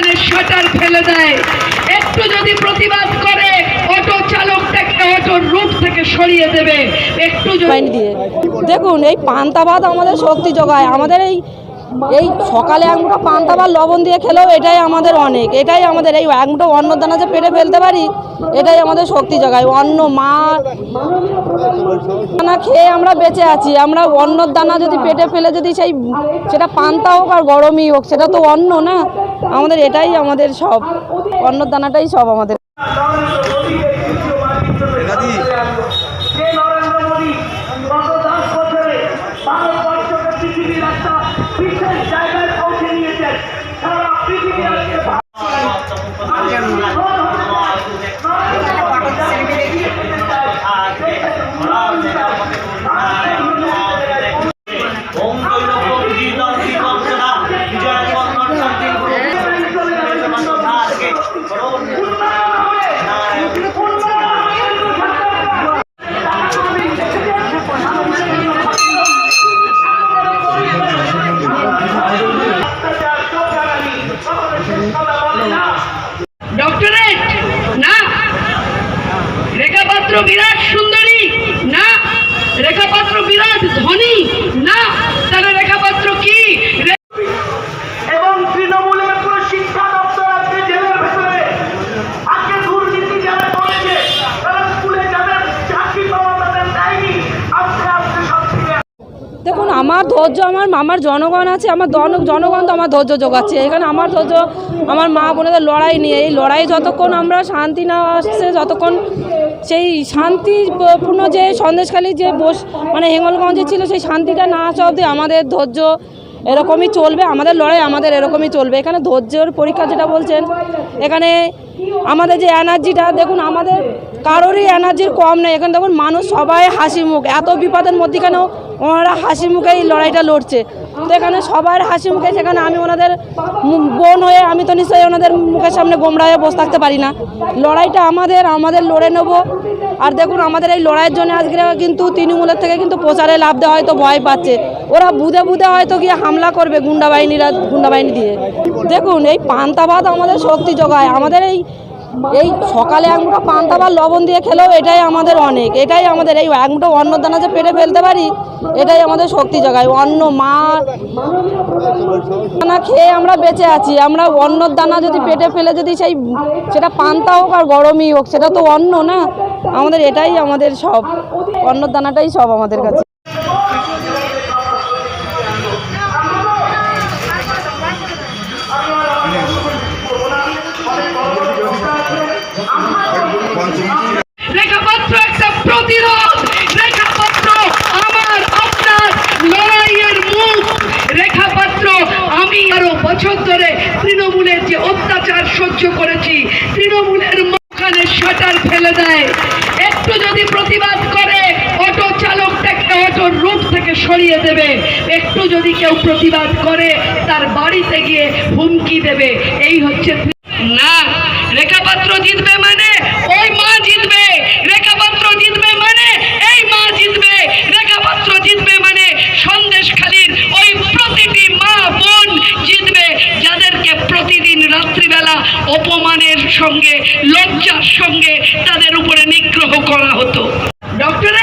দোকানের শাটার ফেলে দেয়। একটু যদি প্রতিবাদ করে অটো চালক থেকে অটোর রূপ থেকে সরিয়ে দেবে। একটু দিয়ে। দেখুন, এই পান্তাবাদ আমাদের শক্তি জোগায় আমাদের এই এই সকালে এক পান্তা বা লবণ দিয়ে খেলেও এটাই আমাদের অনেক, এটাই আমাদের, এই এক মুঠো অন্ন দানা যে পেটে ফেলতে পারি, এটাই আমাদের শক্তি যোগায় অন্ন, মা দানা খেয়ে আমরা বেঁচে আছি, আমরা অন্নর দানা যদি পেটে ফেলে যদি সেই সেটা পান্তা হোক আর গরমই হোক, সেটা তো অন্ন না, আমাদের এটাই আমাদের সব অন্নর দানাটাই সব আমাদের। বিশেষ জায়গায় পৌঁছে নিয়েছেন সারা পৃথিবী আজকে দেখুন, আমার ধৈর্য, আমার আমার জনগণ আছে, আমার জন- জনগণ তো আমার ধৈর্য যোগাচ্ছে। এখানে আমার ধৈর্য, আমার মা বোনেদের লড়াই নিয়ে, এই লড়াই যতক্ষণ আমরা শান্তি না আসছে, যতক্ষণ সেই শান্তিপূর্ণ যে সন্দেশখালী যে বস মানে হেঙ্গলগঞ্জে ছিল, সেই শান্তিটা না আসা অবধি আমাদের ধৈর্য এরকমই চলবে, আমাদের লড়াই আমাদের এরকমই চলবে। এখানে ধৈর্যের পরীক্ষা যেটা বলছেন, এখানে আমাদের যে এনার্জিটা, দেখুন আমাদের কারোরই এনার্জির কম নেই। এখানে দেখুন মানুষ সবাই হাসি মুখ এত বিপদের মধ্যেখানেও ওনারা হাসি মুখে এই লড়াইটা লড়ছে। তো এখানে সবার হাসি মুখে সেখানে আমি ওনাদের বোন হয়ে, আমি তো নিশ্চয়ই ওনাদের মুখের সামনে গোমরা হয়ে বসে থাকতে পারি না। লড়াইটা আমাদের আমাদের লড়ে নেব। আর দেখুন আমাদের এই লড়াইয়ের জন্য আজকে কিন্তু তৃণমূলের থেকে কিন্তু প্রচারে লাভ দেওয়া হয়তো ভয় পাচ্ছে। ওরা বুধে বুধে হয়তো গিয়ে হামলা করবে গুন্ডা বাহিনীরা, গুন্ডা বাহিনী দিয়ে। দেখুন, এই পান্তা ভাত আমাদের শক্তি যোগায়। আমাদের এই এই সকালে এক মুঠো পান্তা লবণ দিয়ে খেলেও এটাই আমাদের অনেক। এটাই আমাদের এই এক মুঠো অন্ন দানা যে পেটে ফেলতে পারি, এটাই আমাদের শক্তি যোগায়। অন্ন, মা দানা খেয়ে আমরা বেঁচে আছি। আমরা অন্নর দানা যদি পেটে ফেলে যদি সেই, সেটা পান্তা হোক আর গরমই হোক, সেটা তো অন্ন না। আমাদের এটাই আমাদের সব। অন্নর দানাটাই সব আমাদের কাছে রেখাপাত্র একটা প্রতিরোধ রেখাপাত্র আমার আপনার লড়াইয়ের মুখ রেখাপাত্র আমি আরও বছর ধরে তৃণমূলের যে অত্যাচার সহ্য করেছি, তৃণমূলের মাঝখানে শাটার ফেলে দেয়। একটু যদি প্রতিবাদ করে অটো চালকটাকে অটোর রূপ থেকে সরিয়ে দেবে। একটু যদি কেউ প্রতিবাদ করে, তার বাড়িতে গিয়ে হুমকি দেবে। এই হচ্ছে না, রেখাপাত্র জিতবে মানে ওই মা জিতবে রেখাপাত্র জিতবে মানে এই মা জিতবে রেখাপাত্র জিতবে মানে সন্দেশখালীর ওই প্রতিটি মা বোন জিতবে যাদেরকে প্রতিদিন রাত্রিবেলা অপমানের সঙ্গে লজ্জার সঙ্গে তাদের উপরে নিগ্রহ করা হতো। ডক্টরেট